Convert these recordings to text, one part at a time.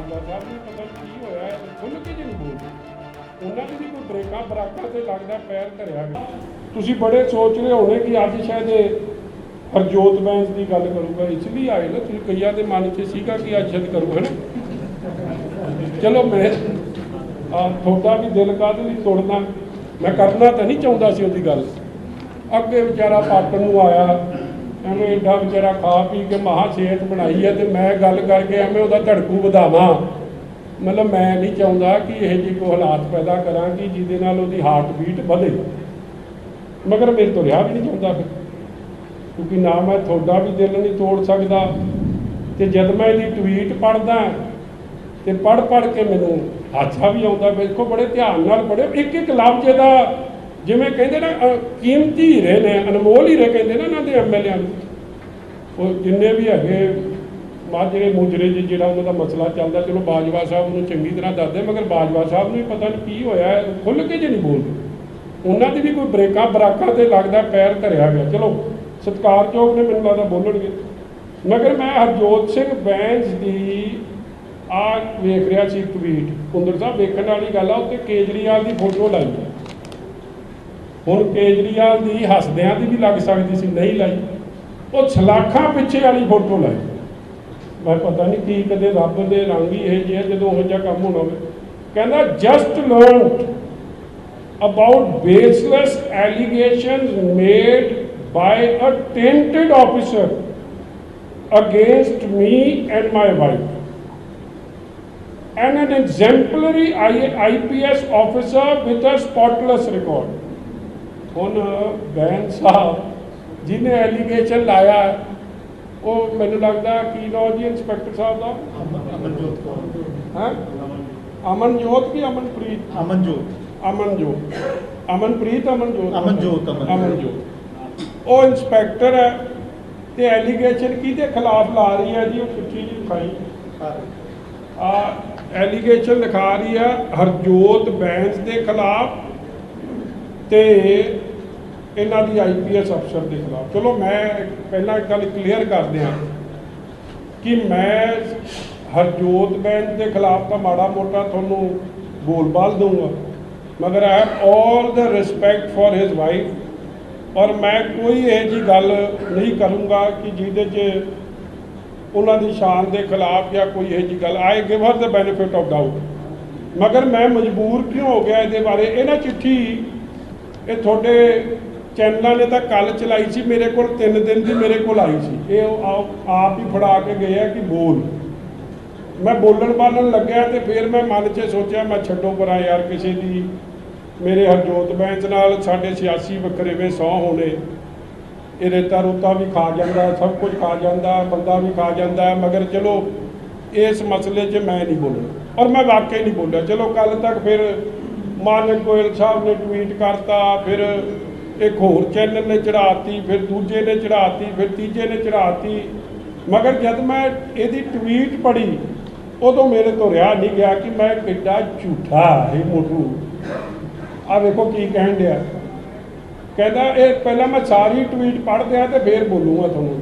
ਬਾਜਵਾ ਸਾਹਿਬ ਨੂੰ ਪਤਾ ਨਹੀਂ ਕੀ ਹੋਇਆ ਹੈ, ਖੁੱਲ੍ਹ ਕੇ ਨਹੀਂ ਬੋਲਦੇ। ਉਹਨਾਂ ਦੀ ਵੀ ਕੋਈ ਬ੍ਰੇਕਾਂ ਬਰਾਕਾਂ ਤੇ ਲੱਗਦਾ ਪੈਰ ਧਰਿਆ ਗਿਆ ਤੁਸੀਂ ਬੜੇ ਸੋਚ ਰਹੇ ਹੋਣੇ ਕਿ ਅੱਜ ਸ਼ਾਇਦ ਹਰਜੋਤ ਬੈਂਸ ਦੀ ਗੱਲ ਕਰੂਗਾ ਇਸ ਲਈ ਆਏ ਨਾ। ਤੁਸੀਂ ਕਈਆਂ ਦੇ ਮਨ 'ਚ ਸੀਗਾ ਕਿ ਅੱਜ ਸ਼ਾਇਦ ਕਰੂ ਹੈ ਨਾ। ਚਲੋ ਮੈਂ ਆ ਤੁਹਾਡਾ ਵੀ ਦਿਲ ਕਾਹਦੇ ਲਈ ਤੋੜਨਾ? ਮੈਂ ਕਰਨਾ ਤਾਂ ਨਹੀਂ ਚਾਹੁੰਦਾ ਸੀ ਉਹਦੀ ਗੱਲ। ਅੱਗੇ ਵਿਚਾਰਾ ਪਾਟਣ ਨੂੰ ਆਇਆ। ਐਵੇਂ ਏਡਾ ਵਿਚਾਰਾ ਖਾ ਪੀ ਕੇ ਮਹਾ ਸਿਹਤ ਬਣਾਈ ਹੈ ਤੇ ਮੈਂ ਗੱਲ ਕਰਕੇ ਐਵੇਂ ਉਹਦਾ ਧੜਕੂ ਵਧਾਵਾਂ। ਮਤਲਬ ਮੈਂ ਨਹੀਂ ਚਾਹੁੰਦਾ ਕਿ ਇਹ ਜਿਹੇ ਕੋਈ ਹਾਲਾਤ ਪੈਦਾ ਕਰਾਂ ਕਿ ਜਿਹਦੇ ਨਾਲ ਉਹਦੀ ਹਾਰਟ ਬੀਟ ਵਧੇ। ਮਗਰ ਮੇਰੇ ਤੋਂ ਰਿਹਾ ਵੀ ਨਹੀਂ ਚਾਹੁੰਦਾ ਫਿਰ। ਕਿਉਂਕਿ ਨਾ ਮੈਂ ਤੁਹਾਡਾ ਵੀ ਦਿਲ ਨਹੀਂ ਤੋੜ ਸਕਦਾ। ਤੇ ਜਦ ਮੈਂ ਇਹਦੀ ਟਵੀਟ ਪੜ੍ਹਦਾ ਤੇ ਪੜ੍ਹ ਪੜ੍ਹ ਕੇ ਮੈਨੂੰ ਹਾਸਾ ਵੀ ਆਉਂਦਾ। ਵੇਖੋ ਬੜੇ ਧਿਆਨ ਨਾਲ ਪੜ੍ਹੋ ਇੱਕ ਇੱਕ ਲਫ਼ਜ਼ ਇਹਦਾ ਜਿਵੇਂ ਕਹਿੰਦੇ ਨਾ ਅ, ਕੀਮਤੀ ਹੀਰੇ ਨੇ ਅਨਮੋਲ ਹੀਰੇ ਕਹਿੰਦੇ ਨਾ ਇਹਨਾਂ ਦੇ ਐਮਐਲਏ ਨੂੰ। ਉਹ ਜਿੰਨੇ ਵੀ ਹੈਗੇ ਮਾਜਰੇ ਮੁਜਰੇ ਜੀ ਜਿਹੜਾ ਉਹਨਾਂ ਦਾ ਮਸਲਾ ਚੱਲਦਾ ਚਲੋ ਬਾਜਵਾ ਸਾਹਿਬ ਨੂੰ ਚੰਗੀ ਤਰ੍ਹਾਂ ਦੱਸਦੇ ਮਗਰ ਬਾਜਵਾ ਸਾਹਿਬ ਨੂੰ ਵੀ ਪਤਾ ਨਹੀਂ ਕੀ ਹੋਇਆ ਹੈ, ਖੁੱਲ੍ਹ ਕੇ ਜੇ ਨਹੀਂ ਬੋਲਦੇ। ਉਹਨਾਂ ਦੀ ਵੀ ਕੋਈ ਬ੍ਰੇਕਾਂ ਬਰਾਕਾਂ ਤੇ ਲੱਗਦਾ ਪੈਰ ਧਰਿਆ ਗਿਆ। ਚਲੋ ਸਤਿਕਾਰਯੋਗ ਨੇ ਮੈਨੂੰ ਲੱਗਦਾ ਬੋਲਣਗੇ। ਮਗਰ ਮੈਂ ਹਰਜੋਤ ਸਿੰਘ ਬੈਂਸ ਦੀ ਆ ਵੇਖ ਰਿਹਾ ਸੀ ਟਵੀਟ ਕੁੰਦਰ ਸਾਹਿਬ ਵੇਖਣ ਵਾਲੀ ਗੱਲ ਆ ਉੱਤੇ ਕੇਜਰੀਵਾਲ ਦੀ ਫੋਟੋ ਲਾਈ ਹੈ ਹੁਣ ਕੇਜਰੀਵਾਲ ਦੀ ਹੱਸਦਿਆਂ ਦੀ ਵੀ ਲੱਗ ਸਕਦੀ ਸੀ ਨਹੀਂ ਲਾਈ ਉਹ ਸਲਾਖਾਂ ਪਿੱਛੇ ਵਾਲੀ ਫੋਟੋ ਲਾਈ ਮੈਂ ਪਤਾ ਨਹੀਂ ਕੀ ਕਦੇ ਰੱਬ ਦੇ ਰੰਗ ਹੀ ਇਹ ਜਿਹੇ ਜਦੋਂ ਉਹ ਜਿਹਾ ਕੰਮ ਹੋਣਾ ਹੋਵੇ ਕਹਿੰਦਾ just learned about baseless allegations made by a tainted officer against me and my wife. And an exemplary I- IPS officer with a spotless record. ਹੁਣ ਬੈਨ ਸਾਹਿਬ ਜਿਹਨੇ ਐਲੀਗੇਸ਼ਨ ਲਾਇਆ ਉਹ ਮੈਨੂੰ ਲੱਗਦਾ ਕੀ ਨਾਮ ਜੀ ਇੰਸਪੈਕਟਰ ਸਾਹਿਬ ਦਾ? ਅਮਨਜੋਤ ਕੌਰ। ਹੈ? ਅਮਨਜੋਤ ਕੀ ਅਮਨਪ੍ਰੀਤ? ਅਮਨਜੋਤ। ਅਮਨਜੋਤ। ਅਮਨਪ੍ਰੀਤ ਅਮਨਜੋਤ? ਅਮਨਜੋਤ, ਅਮਨਜੋਤ। ਉਹ ਇੰਸਪੈਕਟਰ ਹੈ ਤੇ ਐਲੀਗੇਸ਼ਨ ਕਿਹਦੇ ਖਿਲਾਫ ਲਾ ਰਹੀ ਹੈ ਜੀ ਉਹ ਚਿੱਠੀ ਜੀ ਲਿਖਾਈ ਆ ਐਲੀਗੇਸ਼ਨ ਲਿਖਾ ਰਹੀ ਹੈ ਹਰਜੋਤ ਬੈਂਸ ਦੇ ਖਿਲਾਫ ਤੇ ਇਹਨਾਂ ਦੀ ਆਈਪੀਐਸ ਅਫਸਰ ਦੇ ਖਿਲਾਫ। ਚਲੋ ਮੈਂ ਪਹਿਲਾਂ ਇੱਕ ਗੱਲ ਕਲੀਅਰ ਕਰ ਦਿਆਂ ਕਿ ਮੈਂ ਹਰਜੋਤ ਬੈਂਸ ਦੇ ਖਿਲਾਫ ਤਾਂ ਮਾੜਾ ਮੋਟਾ ਤੁਹਾਨੂੰ ਬੋਲਬਾਲ ਦਊਂਗਾ, ਮਗਰ I have 올 the respect for his wife ਔਰ ਮੈਂ ਕੋਈ ਇਹ ਜੀ ਗੱਲ ਨਹੀਂ ਕਰੂੰਗਾ ਕਿ ਜਿਹਦੇ 'ਚ ਉਹਨਾਂ ਦੀ ਸ਼ਾਨ ਦੇ ਖਿਲਾਫ ਜਾਂ ਕੋਈ ਇਹ ਜੀ ਗੱਲ I give her the benefit of doubt ਮਗਰ ਮੈਂ ਮਜਬੂਰ ਕਿਉਂ ਹੋ ਗਿਆ ਇਹਦੇ ਬਾਰੇ? ਇਹ ਨਾ ਚਿੱਠੀ ਇਹ ਤੁਹਾਡੇ ਚੈਨਲਾਂ ਨੇ ਤਾਂ ਕੱਲ ਚਲਾਈ ਸੀ, ਮੇਰੇ ਕੋਲ 3 ਦਿਨ ਦੀ ਮੇਰੇ ਕੋਲ ਆਈ ਸੀ। ਇਹ ਆਪ- ਹੀ ਫੜਾ ਕੇ ਗਏ ਆ ਕਿ ਬੋਲ। ਮੈਂ ਬੋਲਣ ਬਾਲਣ ਲੱਗਿਆ ਤੇ ਫਿਰ ਮੈਂ ਮਨ 'ਚ ਸੋਚਿਆ, ਮੈਂ ਛੱਡੋ ਪਰਾਂ ਯਾਰ ਕਿਸੇ ਦੀ। ਮੇਰੇ ਹਰਜੋਤ ਬੈਂਚ ਨਾਲ ਸਾਡੇ ਸਿਆਸੀ ਵਖਰੇਵੇਂ ਸੌ ਹੋਣੇ। ਇਹ ਰੇਤਾ ਰੋਤਾ ਵੀ ਖਾ ਜਾਂਦਾ, ਸਭ ਕੁਝ ਖਾ ਜਾਂਦਾ, ਬੰਦਾ ਵੀ ਖਾ ਜਾਂਦਾ, ਮਗਰ ਚਲੋ, ਇਸ ਮਸਲੇ 'ਚ ਮੈਂ ਨਹੀਂ ਬੋਲਣਾ ਔਰ ਮੈਂ ਵਾਕਈ ਨਹੀਂ ਬੋਲਿਆ। ਚਲੋ ਕੱਲ ਤੱਕ ਫਿਰ ਮਾਨਕ ਗੋਇਲ ਸਾਹਿਬ ਨੇ ਟਵੀਟ ਕਰਤਾ, ਫਿਰ ਇੱਕ ਹੋਰ ਚੈਨਲ ਨੇ ਚੜਾਤੀ ਫਿਰ ਦੂਜੇ ਨੇ ਚੜਾਤੀ ਫਿਰ ਤੀਜੇ ਨੇ ਚੜਾਤੀ ਮਗਰ ਜਦ ਮੈਂ ਇਹਦੀ ਟਵੀਟ ਪੜ੍ਹੀ, ਉਦੋਂ ਮੇਰੇ ਤੋਂ ਰਿਹਾ ਨਹੀਂ ਗਿਆ ਕਿ ਮੈਂ ਕਿੱਡਾ ਝੂਠਾ ਇਹ ਮੋਟੂ। ਆ ਵੇਖੋ ਕੀ ਕਹਿਣ ਡਿਆ। ਕਹਿੰਦਾ, ਇਹ ਪਹਿਲਾਂ ਮੈਂ ਸਾਰੀ ਟਵੀਟ ਪੜ੍ਹਦਿਆਂ ਤੇ ਫੇਰ ਬੋਲੂੰਗਾ ਤੁਹਾਨੂੰ।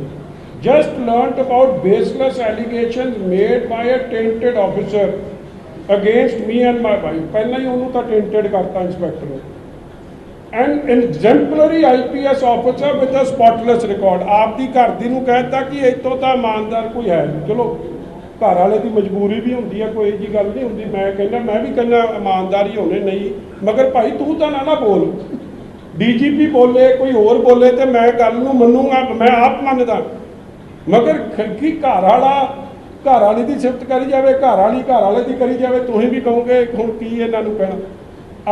Just learned about baseless allegations made by a tainted officer against me and my wife ਪਹਿਲਾਂ ਹੀ ਉਹਨੂੰ ਤਾਂ ਟੈਂਟਡ ਕਰਤਾ ਇੰਸਪੈਕਟਰ ਨੇ। And exemplary IPS officer with a spotless record ਆਪਦੀ ਘਰ ਦੀ ਨੂੰ ਕਹਿਤਾ ਕਿ ਇਤੋਂ ਤਾਂ ਇਮਾਨਦਾਰ ਕੋਈ ਹੈ ਨਹੀਂ ਚਲੋ ਘਰ ਵਾਲੇ ਦੀ ਮਜਬੂਰੀ ਵੀ ਹੁੰਦੀ ਹੈ ਕੋਈ ਜੀ ਗੱਲ ਨਹੀਂ ਹੁੰਦੀ ਮੈਂ ਕਹਿੰਦਾ ਮੈਂ ਵੀ ਕਹਿੰਦਾ ਇਮਾਨਦਾਰੀ ਹੋਣੇ ਨਹੀਂ ਮਗਰ ਭਾਈ ਤੂੰ ਤਾਂ ਨਾ ਨਾ ਬੋਲ ਡੀਜੀਪੀ ਬੋਲੇ ਕੋਈ ਹੋਰ ਬੋਲੇ ਤੇ ਮੈਂ ਗੱਲ ਨੂੰ ਮੰਨੂਗਾ, ਮੈਂ ਆਪ ਮੰਨਦਾ। ਮਗਰ ਖ- ਕੀ ਘਰ ਵਾਲਾ, ਘਰ ਵਾਲੀ ਦੀ ਸਿਫਤ ਕਰੀ ਜਾਵੇ, ਘਰ ਵਾਲੀ ਘਰ ਵਾਲੇ ਦੀ ਕਰੀ ਜਾਵੇ ਤੁਸੀਂ ਵੀ ਕਹੋਗੇ ਹੁਣ ਕੀ ਇਹਨਾਂ ਨੂੰ ਕਹਿਣਾ।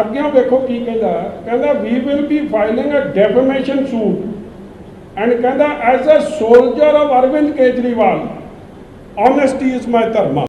ਅੱਗੇ ਵੇਖੋ ਕੀ ਕਹਿੰਦਾ ਕਹਿੰਦਾ we will be filing a defamation suit and ਕਹਿੰਦਾ as a soldier of Arvind Kejriwal honesty is my dharma